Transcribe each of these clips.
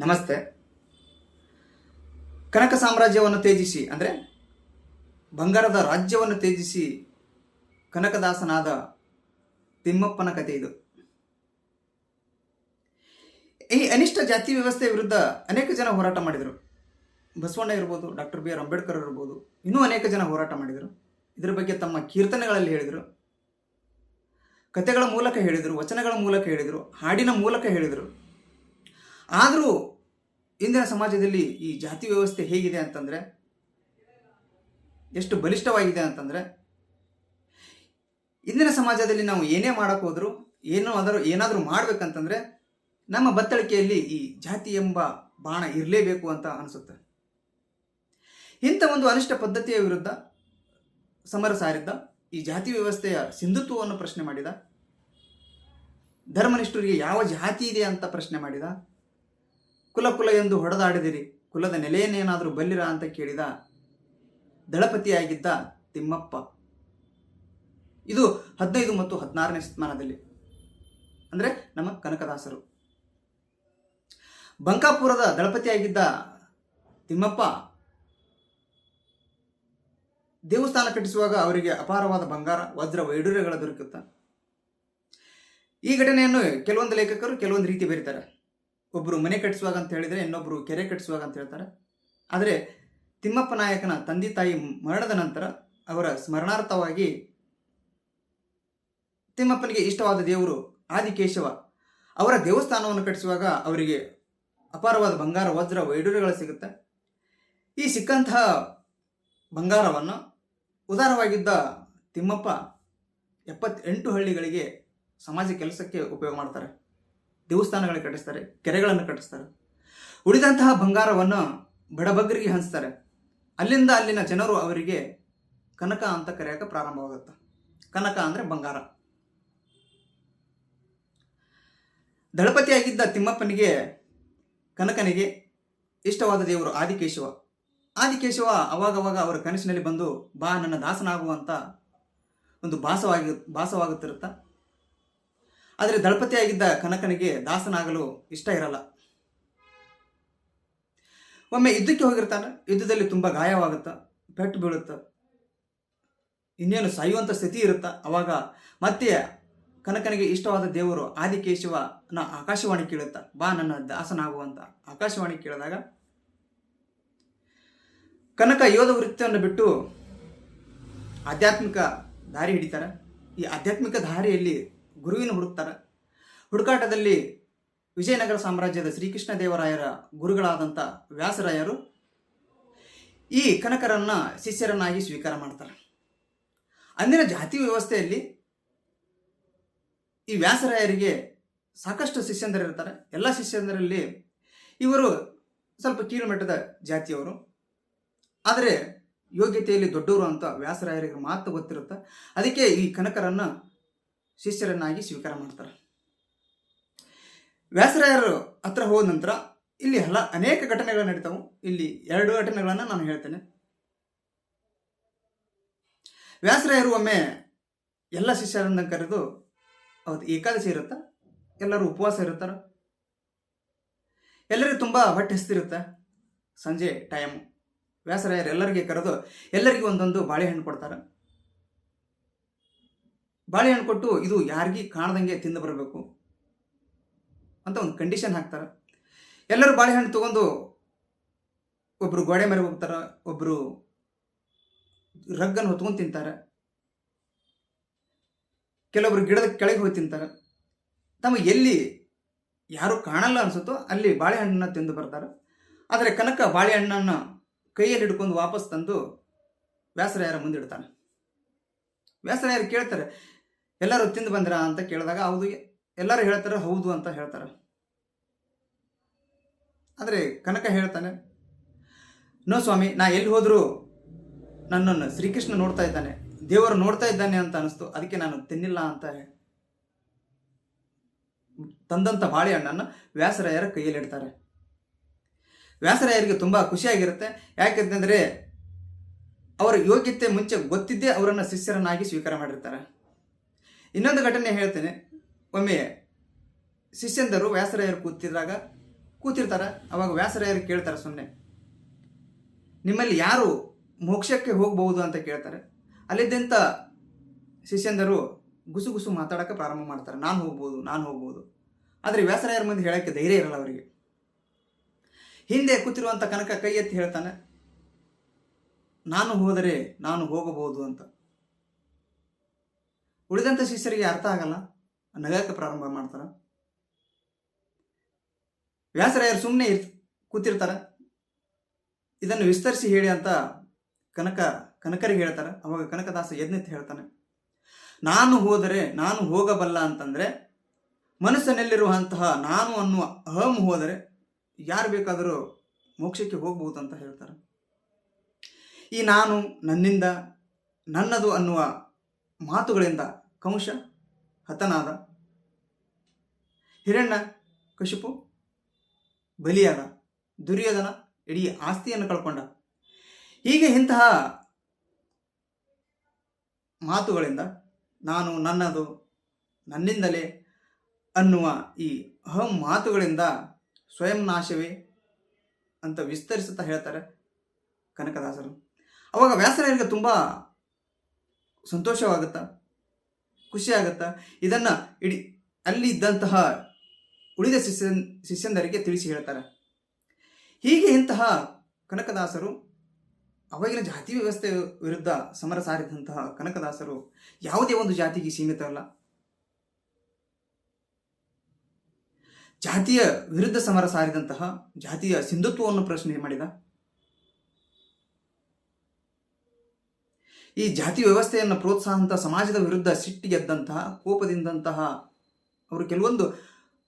ನಮಸ್ತೆ. ಕನಕ ಸಾಮ್ರಾಜ್ಯವನ್ನು ತೇಜಿಸಿ ಅಂದರೆ ಬಂಗಾರದ ರಾಜ್ಯವನ್ನು ತೇಜಿಸಿ ಕನಕದಾಸನಾದ ತಿಮ್ಮಪ್ಪನ ಕಥೆ ಇದು. ಈ ಅನಿಷ್ಟ ಜಾತಿ ವ್ಯವಸ್ಥೆ ವಿರುದ್ಧ ಅನೇಕ ಜನ ಹೋರಾಟ ಮಾಡಿದರು. ಬಸವಣ್ಣ ಇರ್ಬೋದು, ಡಾಕ್ಟರ್ ಬಿ ಆರ್ ಅಂಬೇಡ್ಕರ್ ಇರ್ಬೋದು, ಇನ್ನೂ ಅನೇಕ ಜನ ಹೋರಾಟ ಮಾಡಿದರು. ಇದರ ಬಗ್ಗೆ ತಮ್ಮ ಕೀರ್ತನೆಗಳಲ್ಲಿ ಹೇಳಿದರು. ಕಥೆಗಳ ಮೂಲಕ ಹೇಳಿದರು, ವಚನಗಳ ಮೂಲಕ ಹೇಳಿದರು, ಹಾಡಿನ ಮೂಲಕ ಹೇಳಿದರು. ಆದರೂ ಇಂದಿನ ಸಮಾಜದಲ್ಲಿ ಈ ಜಾತಿ ವ್ಯವಸ್ಥೆ ಹೇಗಿದೆ ಅಂತಂದರೆ, ಎಷ್ಟು ಬಲಿಷ್ಠವಾಗಿದೆ ಅಂತಂದರೆ, ಇಂದಿನ ಸಮಾಜದಲ್ಲಿ ನಾವು ಏನೇ ಮಾಡಕ್ಕೆ ಹೋದರೂ, ಏನೋ ಅದರ ಏನಾದರೂ ಮಾಡಬೇಕಂತಂದರೆ, ನಮ್ಮ ಬತ್ತಳಿಕೆಯಲ್ಲಿ ಈ ಜಾತಿ ಎಂಬ ಬಾಣ ಇರಲೇಬೇಕು ಅಂತ ಅನಿಸುತ್ತೆ. ಇಂಥ ಒಂದು ಅನಿಷ್ಟ ಪದ್ಧತಿಯ ವಿರುದ್ಧ ಸಮರ ಸಾರಿದ್ದ, ಈ ಜಾತಿ ವ್ಯವಸ್ಥೆಯ ಸಿಂಧುತ್ವವನ್ನು ಪ್ರಶ್ನೆ ಮಾಡಿದ, ಧರ್ಮನಿಷ್ಠರಿಗೆ ಯಾವ ಜಾತಿ ಇದೆ ಅಂತ ಪ್ರಶ್ನೆ ಮಾಡಿದ ಕುಲ ಕುಲ ಎಂದು ಹೊಡೆದಾಡಿದಿರಿ. ಕುಲದ ನೆಲೆಯನ್ನೇನಾದರೂ ಬಲ್ಲಿರ ಅಂತ ಕೇಳಿದ ದಳಪತಿಯಾಗಿದ್ದ ತಿಮ್ಮಪ್ಪ. ಇದು ಹದಿನೈದು ಮತ್ತು ಹದಿನಾರನೇ ಶತಮಾನದಲ್ಲಿ. ಅಂದರೆ ನಮ್ಮ ಕನಕದಾಸರು. ಬಂಕಾಪುರದ ದಳಪತಿಯಾಗಿದ್ದ ತಿಮ್ಮಪ್ಪ ದೇವಸ್ಥಾನ ಕಟ್ಟಿಸುವಾಗ ಅವರಿಗೆ ಅಪಾರವಾದ ಬಂಗಾರ, ವಜ್ರ ವೈಡೂರ್ಯಗಳ ದೊರಕುತ್ತ. ಈ ಘಟನೆಯನ್ನು ಕೆಲವೊಂದು ಲೇಖಕರು, ಕೆಲವೊಂದು ರೀತಿ ಬರೀತಾರೆ. ಒಬ್ಬರು ಮನೆ ಕಟ್ಟಿಸುವಾಗ ಅಂತ ಹೇಳಿದರೆ ಇನ್ನೊಬ್ಬರು ಕೆರೆ ಕಟ್ಟಿಸುವಾಗ ಅಂತ ಹೇಳ್ತಾರೆ. ಆದರೆ ತಿಮ್ಮಪ್ಪ ನಾಯಕನ ತಂದೆ ತಾಯಿ ಮರಣದ ನಂತರ ಅವರ ಸ್ಮರಣಾರ್ಥವಾಗಿ ತಿಮ್ಮಪ್ಪನಿಗೆ ಇಷ್ಟವಾದ ದೇವರು ಆದಿಕೇಶವ. ಅವರ ದೇವಸ್ಥಾನವನ್ನು ಕಟ್ಟಿಸುವಾಗ ಅವರಿಗೆ ಅಪಾರವಾದ ಬಂಗಾರ, ವಜ್ರ ವೈಡೂರ್ಯಗಳು ಸಿಗುತ್ತೆ. ಈ ಸಿಕ್ಕಂತಹ ಬಂಗಾರವನ್ನು ಉದಾರವಾಗಿದ್ದ ತಿಮ್ಮಪ್ಪ ಎಪ್ಪತ್ತೆಂಟು ಹಳ್ಳಿಗಳಿಗೆ ಸಮಾಜ ಕೆಲಸಕ್ಕೆ ಉಪಯೋಗ ಮಾಡ್ತಾರೆ. ದೇವಸ್ಥಾನಗಳಿಗೆ ಕಟ್ಟಿಸ್ತಾರೆ, ಕೆರೆಗಳನ್ನು ಕಟ್ಟಿಸ್ತಾರೆ. ಉಳಿದಂತಹ ಬಂಗಾರವನ್ನು ಬಡಬಗ್ರಿಗೆ ಹಂಚ್ತಾರೆ. ಅಲ್ಲಿಂದ ಅಲ್ಲಿನ ಜನರು ಅವರಿಗೆ ಕನಕ ಅಂತ ಕರೆಯೋಕೆ ಪ್ರಾರಂಭವಾಗುತ್ತೆ. ಕನಕ ಅಂದರೆ ಬಂಗಾರ. ದಳಪತಿಯಾಗಿದ್ದ ತಿಮ್ಮಪ್ಪನಿಗೆ, ಕನಕನಿಗೆ ಇಷ್ಟವಾದ ದೇವರು ಆದಿಕೇಶವ. ಆದಿಕೇಶವ ಅವಾಗವಾಗ ಅವರ ಕನಸಿನಲ್ಲಿ ಬಂದು, ಬಾ ನನ್ನ ದಾಸನಾಗುವಂಥ ಒಂದು ಭಾಸವಾಗಿ, ಭಾಸವಾಗುತ್ತಿರುತ್ತ ಆದರೆ ದಳಪತಿಯಾಗಿದ್ದ ಕನಕನಿಗೆ ದಾಸನಾಗಲು ಇಷ್ಟ ಇರಲ್ಲ. ಒಮ್ಮೆ ಯುದ್ಧಕ್ಕೆ ಹೋಗಿರ್ತಾನೆ, ಯುದ್ಧದಲ್ಲಿ ತುಂಬ ಗಾಯವಾಗುತ್ತ, ಪೆಟ್ಟು ಬೀಳುತ್ತ, ಇನ್ನೇನು ಸಾಯುವಂಥ ಸ್ಥಿತಿ ಇರುತ್ತ, ಅವಾಗ ಮತ್ತೆ ಕನಕನಿಗೆ ಇಷ್ಟವಾದ ದೇವರು ಆದಿಕೇಶವನ ಆಕಾಶವಾಣಿ ಕೇಳುತ್ತ, ಬಾ ನನ್ನ ದಾಸನಾಗುವಂತ ಆಕಾಶವಾಣಿ ಕೇಳಿದಾಗ ಕನಕ ಯೋಧ ವೃತ್ತಿಯನ್ನು ಬಿಟ್ಟು ಆಧ್ಯಾತ್ಮಿಕ ದಾರಿ ಹಿಡಿತಾರೆ ಈ ಆಧ್ಯಾತ್ಮಿಕ ದಾರಿಯಲ್ಲಿ ಗುರುವಿನ ಹುಡುಕ್ತಾರೆ. ಹುಡುಕಾಟದಲ್ಲಿ ವಿಜಯನಗರ ಸಾಮ್ರಾಜ್ಯದ ಶ್ರೀಕೃಷ್ಣ ದೇವರಾಯರ ಗುರುಗಳಾದಂಥ ವ್ಯಾಸರಾಯರು ಈ ಕನಕರನ್ನ ಶಿಷ್ಯರನ್ನಾಗಿ ಸ್ವೀಕಾರ ಮಾಡ್ತಾರೆ. ಅಂದಿನ ಜಾತಿ ವ್ಯವಸ್ಥೆಯಲ್ಲಿ ಈ ವ್ಯಾಸರಾಯರಿಗೆ ಸಾಕಷ್ಟು ಶಿಷ್ಯಂದರಿರ್ತಾರೆ ಎಲ್ಲ ಶಿಷ್ಯಂದರಲ್ಲಿ ಇವರು ಸ್ವಲ್ಪ ಕೀಳುಮಟ್ಟದ ಜಾತಿಯವರು. ಆದರೆ ಯೋಗ್ಯತೆಯಲ್ಲಿ ದೊಡ್ಡವರು ಅಂತ ವ್ಯಾಸರಾಯರಿಗೆ ಮಾತು ಗೊತ್ತಿರುತ್ತೆ. ಅದಕ್ಕೆ ಈ ಕನಕರನ್ನ ಶಿಷ್ಯರನ್ನಾಗಿ ಸ್ವೀಕಾರ ಮಾಡ್ತಾರೆ. ವ್ಯಾಸರಾಯರು ಹತ್ರ ಹೋದ ನಂತರ ಇಲ್ಲಿ ಹಲ ಅನೇಕ ಘಟನೆಗಳು ನಡೀತಾವು. ಇಲ್ಲಿ ಎರಡು ಘಟನೆಗಳನ್ನು ನಾನು ಹೇಳ್ತೇನೆ. ವ್ಯಾಸರಾಯರು ಒಮ್ಮೆ ಎಲ್ಲ ಶಿಷ್ಯರನ್ನ ಕರೆದು, ಅವತ್ತು ಏಕಾದಶಿ ಇರುತ್ತೆ? ಎಲ್ಲರೂ ಉಪವಾಸ ಇರುತ್ತಾರ? ಎಲ್ಲರಿಗೂ ತುಂಬ ಹೊಟ್ಟೆ ಹಸ್ತಿರುತ್ತೆ? ಸಂಜೆ ಟೈಮು ವ್ಯಾಸರಾಯರು ಎಲ್ಲರಿಗೆ ಕರೆದು ಎಲ್ಲರಿಗೂ ಒಂದೊಂದು ಬಾಳೆಹಣ್ಣು ಕೊಡ್ತಾರೆ? ಬಾಳೆಹಣ್ಣು ಕೊಟ್ಟು ಇದು ಯಾರಿಗೂ ಕಾಣದಂಗೆ ತಿಂದು ಬರಬೇಕು ಅಂತ ಒಂದು ಕಂಡೀಷನ್ ಹಾಕ್ತಾರೆ. ಎಲ್ಲರೂ ಬಾಳೆಹಣ್ಣು ತೊಗೊಂಡು ಒಬ್ಬರು ಗೋಡೆ ಮೇಲೆ ಹೋಗ್ತಾರೆ ಒಬ್ಬರು ರಗ್ಗನ್ನು ಹೊತ್ಕೊಂಡು ತಿಂತಾರೆ. ಕೆಲವೊಬ್ರು ಗಿಡದ ಕೆಳಗೆ ಹೋಗಿ ತಿಂತಾರೆ. ತಮಗೆ ಎಲ್ಲಿ ಯಾರು ಕಾಣಲ್ಲ ಅನಿಸುತ್ತೋ ಅಲ್ಲಿ ಬಾಳೆಹಣ್ಣನ್ನ ತಿಂದು ಬರ್ತಾರೆ. ಆದರೆ ಕನಕ ಬಾಳೆಹಣ್ಣನ್ನು ಕೈಯಲ್ಲಿ ಹಿಡ್ಕೊಂಡು ವಾಪಸ್ ತಂದು ವ್ಯಾಸರಾಯರ ಮುಂದಿಡ್ತಾನೆ ವ್ಯಾಸರಾಯರು ಕೇಳ್ತಾರೆ ಎಲ್ಲರೂ ತಿಂದು ಬಂದ್ರ ಅಂತ ಕೇಳಿದಾಗ ಹೌದು, ಎಲ್ಲರೂ ಹೇಳ್ತಾರೆ, ಹೌದು ಅಂತ ಹೇಳ್ತಾರೆ. ಆದರೆ ಕನಕ ಹೇಳ್ತಾನೆ, ನೋ ಸ್ವಾಮಿ, ನಾ ಎಲ್ಲಿ ಹೋದರೂ ನನ್ನನ್ನು ಶ್ರೀಕೃಷ್ಣ ನೋಡ್ತಾ ಇದ್ದಾನೆ, ದೇವರು ನೋಡ್ತಾ ಇದ್ದಾನೆ ಅಂತ ಅನಿಸ್ತು, ಅದಕ್ಕೆ ನಾನು ತಿನ್ನಿಲ್ಲ ಅಂತ ತಂದಂಥ ಬಾಳೆಹಣ್ಣನ್ನು ವ್ಯಾಸರಾಯರ ಕೈಯಲ್ಲಿ ಇಡ್ತಾರೆ. ವ್ಯಾಸರಾಯರಿಗೆ ತುಂಬ ಖುಷಿಯಾಗಿರುತ್ತೆ, ಯಾಕೆಂತಂದರೆ ಅವರ ಯೋಗ್ಯತೆ ಮುಂಚೆ ಗೊತ್ತಿದ್ದೇ ಅವರನ್ನು ಶಿಷ್ಯರನ್ನಾಗಿ ಸ್ವೀಕಾರ ಮಾಡಿರ್ತಾರೆ. ಇನ್ನೊಂದು ಘಟನೆ ಹೇಳ್ತೇನೆ. ಒಮ್ಮೆ ಶಿಷ್ಯಂದರು ವ್ಯಾಸರಾಯರು ಕೂತಿದ್ದಾಗ ಕೂತಿರ್ತಾರೆ. ಅವಾಗ ವ್ಯಾಸರಾಯರು ಕೇಳ್ತಾರೆ ಸುಮ್ಮನೆ ನಿಮ್ಮಲ್ಲಿ ಯಾರು ಮೋಕ್ಷಕ್ಕೆ ಹೋಗಬಹುದು ಅಂತ ಕೇಳ್ತಾರೆ. ಅಲ್ಲಿದ್ದಂಥ ಶಿಷ್ಯಂದರು ಗುಸುಗುಸು ಗುಸು ಮಾತಾಡೋಕೆ ಪ್ರಾರಂಭ ಮಾಡ್ತಾರೆ. ನಾನು ಹೋಗ್ಬೋದು ನಾನು ಹೋಗ್ಬೋದು. ಆದರೆ ವ್ಯಾಸರಾಯರ ಮುಂದೆ ಹೇಳೋಕ್ಕೆ ಧೈರ್ಯ ಇರಲ್ಲ ಅವರಿಗೆ. ಹಿಂದೆ ಕೂತಿರುವಂಥ ಕನಕ ಕೈ ಎತ್ತಿ ಹೇಳ್ತಾನೆ, ನಾನು ಹೋದರೆ ನಾನು ಹೋಗಬಹುದು ಅಂತ. ಉಳಿದಂಥ ಶಿಷ್ಯರಿಗೆ ಅರ್ಥ ಆಗಲ್ಲ ನಗಕ್ಕೆ ಪ್ರಾರಂಭ ಮಾಡ್ತಾರೆ. ವ್ಯಾಸರಾಯರು ಸುಮ್ಮನೆ ಇರ್, ಕೂತಿರ್ತಾರೆ. ಇದನ್ನು ವಿಸ್ತರಿಸಿ ಹೇಳಿ ಅಂತ ಕನಕ, ಕನಕರಿಗೆ ಹೇಳ್ತಾರೆ. ಅವಾಗ ಕನಕದಾಸ ಎದ್ನೆತ್ತಿ ಹೇಳ್ತಾನೆ, ನಾನು ಹೋದರೆ ನಾನು ಹೋಗಬಲ್ಲ ಅಂತಂದ್ರೆ, ಮನಸ್ಸಿನಲ್ಲಿರುವಂತಹ ನಾನು ಅನ್ನುವ ಅಹಂ ಹೋದರೆ ಯಾರು ಬೇಕಾದರೂ ಮೋಕ್ಷಕ್ಕೆ ಹೋಗ್ಬೋದು ಅಂತ ಹೇಳ್ತಾರೆ. ಈ ನಾನು ನನ್ನಿಂದ ನನ್ನದು ಅನ್ನುವ ಮಾತುಗಳಿಂದ ಕಂಶ ಹತನಾದ. ಹಿರಣ್ಣ ಕಶಿಪು ಬಲಿಯಾದ. ದುರ್ಯೋಧನ ಇಡೀ ಆಸ್ತಿಯನ್ನು ಕಳ್ಕೊಂಡ. ಹೀಗೆ ಇಂತಹ ಮಾತುಗಳಿಂದ ನಾನು ನನ್ನದು ನನ್ನಿಂದಲೇ ಅನ್ನುವ ಈ ಅಹಂ ಮಾತುಗಳಿಂದ ಸ್ವಯಂ ನಾಶವೇ ಅಂತ ವಿಸ್ತರಿಸುತ್ತಾ ಹೇಳ್ತಾರೆ ಕನಕದಾಸರು. ಅವಾಗ ವ್ಯಾಸರಾಯರಿಗೆ ತುಂಬ ಸಂತೋಷವಾಗುತ್ತಾ? ಖುಷಿ ಆಗುತ್ತಾ ಇದನ್ನು ಇಡೀ ಅಲ್ಲಿ ಇದ್ದಂತಹ ಉಳಿದ ಶಿಷ್ಯ ಶಿಷ್ಯಂದರಿಗೆ ತಿಳಿಸಿ ಹೇಳ್ತಾರೆ. ಹೀಗೆ ಇಂತಹ ಕನಕದಾಸರು, ಅವಾಗಿನ ಜಾತಿ ವ್ಯವಸ್ಥೆ ವಿರುದ್ಧ ಸಮರ ಸಾರಿದಂತಹ ಕನಕದಾಸರು ಯಾವುದೇ ಒಂದು ಜಾತಿಗೆ ಸೀಮಿತ ಅಲ್ಲ ಜಾತಿಯ ವಿರುದ್ಧ ಸಮರ ಸಾರಿದಂತಹ ಜಾತಿಯ ಸಿಂಧುತ್ವವನ್ನು ಪ್ರಶ್ನೆ ಮಾಡಿದ. ಈ ಜಾತಿ ವ್ಯವಸ್ಥೆಯನ್ನು ಪ್ರೋತ್ಸಾಹಂತ ಸಮಾಜದ ವಿರುದ್ಧ ಸಿಟ್ಟಿಗೆದ್ದಂತಹ ಕೋಪದಿಂದಂತಹ ಅವರು ಕೆಲವೊಂದು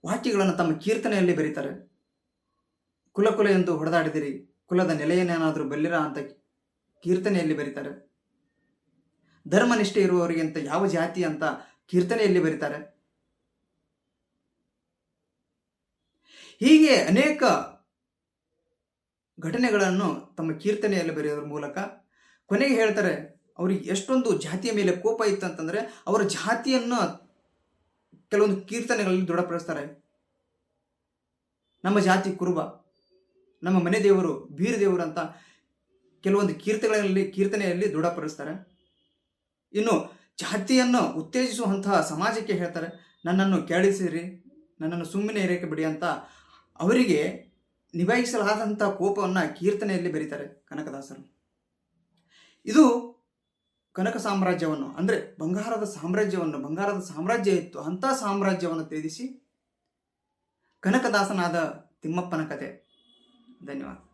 ವಾಕ್ಯಗಳನ್ನು ತಮ್ಮ ಕೀರ್ತನೆಯಲ್ಲಿ ಬರೀತಾರೆ. ಕುಲ ಎಂದು ಹೊಡೆದಾಡಿದಿರಿ, ಕುಲದ ನೆಲೆಯನ್ನೇನಾದರೂ ಬಲ್ಲಿರ ಅಂತ ಕೀರ್ತನೆಯಲ್ಲಿ ಬರೀತಾರೆ. ಧರ್ಮನಿಷ್ಠೆ ಇರುವವರಿಗೆ ಅಂತ ಯಾವ ಜಾತಿ ಅಂತ ಕೀರ್ತನೆಯಲ್ಲಿ ಬರೀತಾರೆ. ಹೀಗೆ ಅನೇಕ ಘಟನೆಗಳನ್ನು ತಮ್ಮ ಕೀರ್ತನೆಯಲ್ಲಿ ಬರೆಯೋದ್ರ ಮೂಲಕ ಕೊನೆಗೆ ಹೇಳ್ತಾರೆ ಅವ್ರಿಗೆ ಎಷ್ಟೊಂದು ಜಾತಿಯ ಮೇಲೆ ಕೋಪ ಇತ್ತು ಅಂತಂದರೆ ಅವರ ಜಾತಿಯನ್ನು ಕೆಲವೊಂದು ಕೀರ್ತನೆಗಳಲ್ಲಿ ದೃಢಪಡಿಸ್ತಾರೆ. ನಮ್ಮ ಜಾತಿ ಕುರುಬ, ನಮ್ಮ ಮನೆ ದೇವರು ಬೀರ ದೇವರು ಅಂತ ಕೆಲವೊಂದು ಕೀರ್ತನೆಗಳಲ್ಲಿ, ಕೀರ್ತನೆಯಲ್ಲಿ ದೃಢಪಡಿಸ್ತಾರೆ. ಇನ್ನು ಜಾತಿಯನ್ನು ಉತ್ತೇಜಿಸುವಂತಹ ಸಮಾಜಕ್ಕೆ ಹೇಳ್ತಾರೆ, ನನ್ನನ್ನು ಕೆಳಿಸಿರಿ ನನ್ನನ್ನು ಸುಮ್ಮನೆ ಇರೋಕೆ ಬಿಡಿ ಅಂತ ಅವರಿಗೆ ನಿಭಾಯಿಸಲಾದಂಥ ಕೋಪವನ್ನು ಕೀರ್ತನೆಯಲ್ಲಿ ಬರೀತಾರೆ ಕನಕದಾಸರು. ಇದು ಕನಕ ಸಾಮ್ರಾಜ್ಯವನ್ನು, ಅಂದರೆ ಬಂಗಾರದ ಸಾಮ್ರಾಜ್ಯವನ್ನು, ಬಂಗಾರದ ಸಾಮ್ರಾಜ್ಯ ಇತ್ತು, ಅಂಥ ಸಾಮ್ರಾಜ್ಯವನ್ನು ತ್ಯಜಿಸಿ ಕನಕದಾಸನಾದ ತಿಮ್ಮಪ್ಪನ ಕತೆ. ಧನ್ಯವಾದ.